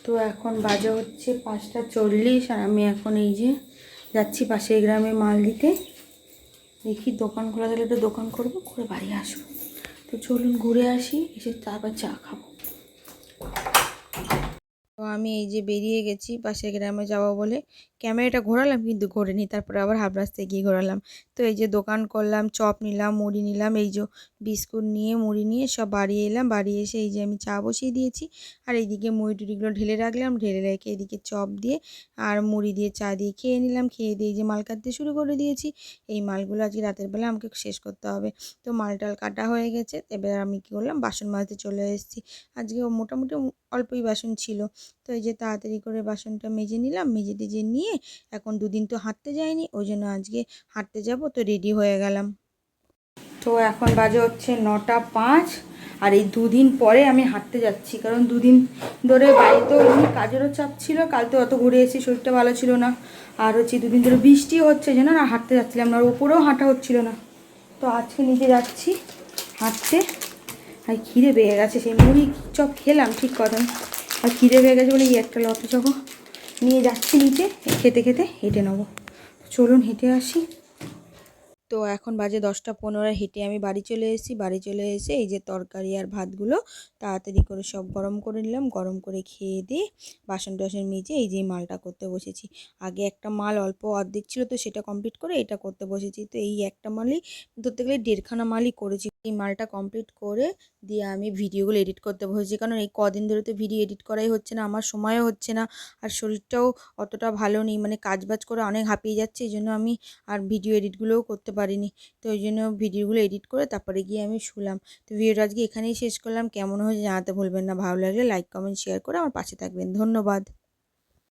তো এখন বাজে হচ্ছে পাঁচটা চল্লিশ আর আমি এখন এই যে যাচ্ছি পাশের গ্রামে মাল দিতে। দেখি দোকান খোলা থাকলে একটা দোকান করব, করে বাড়ি আসব। তো চলুন ঘুরে আসি, এসে তারপর চা খাব। আমি এই যে বেরিয়ে গেছি পাশের গ্রামে যাব বলে। ক্যামেরাটা ঘোরালাম কিন্তু ঘোরেনি, তারপরে আবার হাফ রাস্তায় গিয়ে ঘোরালাম। তো এই যে দোকান করলাম, চপ নিলাম, মুড়ি নিলাম, এই যে বিস্কুট নিয়ে, মুড়ি নিয়ে সব বাড়ি এলাম। বাড়ি এসে এই যে আমি চা বসিয়ে দিয়েছি আর এইদিকে মুড়ি টুড়িগুলো ঢেলে রাখলাম, ঢেলে রেখে এদিকে চপ দিয়ে আর মুড়ি দিয়ে চা দিয়ে খেয়ে নিলাম। খেয়ে দিয়ে যে মাল কাটতে শুরু করে দিয়েছি। এই মালগুলো আজকে রাতের বেলা আমাকে শেষ করতে হবে। তো মাল টাল কাটা হয়ে গেছে, এবার আমি কী করলাম, বাসন মাজতে চলে এসেছি। আজকে মোটামুটি অল্পই বাসন ছিল। তো এই যে তাড়াতাড়ি করে বাসনটা মেজে নিলাম, মেজে টেজে নিয়ে এখন দুদিন তো হাঁটতে যাইনি, ওই জন্য আজকে হাঁটতে যাব, তো রেডি হয়ে গেলাম। তো এখন বাজে হচ্ছে নটা পাঁচ, আর এই দুদিন পরে আমি হাঁটতে যাচ্ছি, কারণ দুদিন ধরে বাড়িতেও এমনি কাজেরও চাপ ছিল, কাল তো অত ঘুরে এসেছি শরীরটা ভালো ছিল না, আর হচ্ছে দুদিন ধরে বৃষ্টি হচ্ছে, যেন না হাঁটতে যাচ্ছিলাম না, আর ওপরেও হাঁটা হচ্ছিল না। তো আজকে নিজে যাচ্ছি হাঁটতে, আর খিদে পেয়ে গেছে, সেই মুড়ি চপ খেলাম, ঠিক কথা আর খিদে পেয়ে গেছে বলে এই একটা লতা চকো নিয়ে যাচ্ছি নিচে, খেতে খেতে, হেঁটে নেব। চলুন হেঁটে আসি। তো এখন বাজে দশটা পনেরো, হেঁটে আমি বাড়ি চলে এসেছি। বাড়ি চলে এসে এই যে তরকারি আর ভাতগুলো তাড়াতাড়ি করে সব গরম করে নিলাম। গরম করে খেয়ে দিয়ে বাসন টাসন মেজে এই যে মালটা করতে বসেছি। আগে একটা মাল অল্প অর্ধেক ছিল তো সেটা কমপ্লিট করে এটা করতে বসেছি। তো এই একটা মালই ধরতে গেলে দেড়খানা মালই করেছি। এই মালটা কমপ্লিট করে দিয়ে আমি ভিডিওগুলো এডিট করতে বসেছি। কারণ এই কদিন ধরে তো ভিডিও এডিট করাই হচ্ছে না, আমার সময়ও হচ্ছে না আর শরীরটাও অতটা ভালো নেই। মানে কাজবাজ করে অনেক হাঁপিয়ে যাচ্ছে, এই জন্য আমি আর ভিডিও এডিটগুলোও করতে পারিনি। তো ওই জন্য ভিডিওগুলো এডিট করে তারপরে গিয়ে আমি শুলাম। তো ভিডিওটা আজকে এখানেই শেষ করলাম। কেমন হয়েছে জানাতে ভুলবেন না। ভালো লাগলে লাইক কমেন্ট শেয়ার করে আমার পাশে থাকবেন। ধন্যবাদ।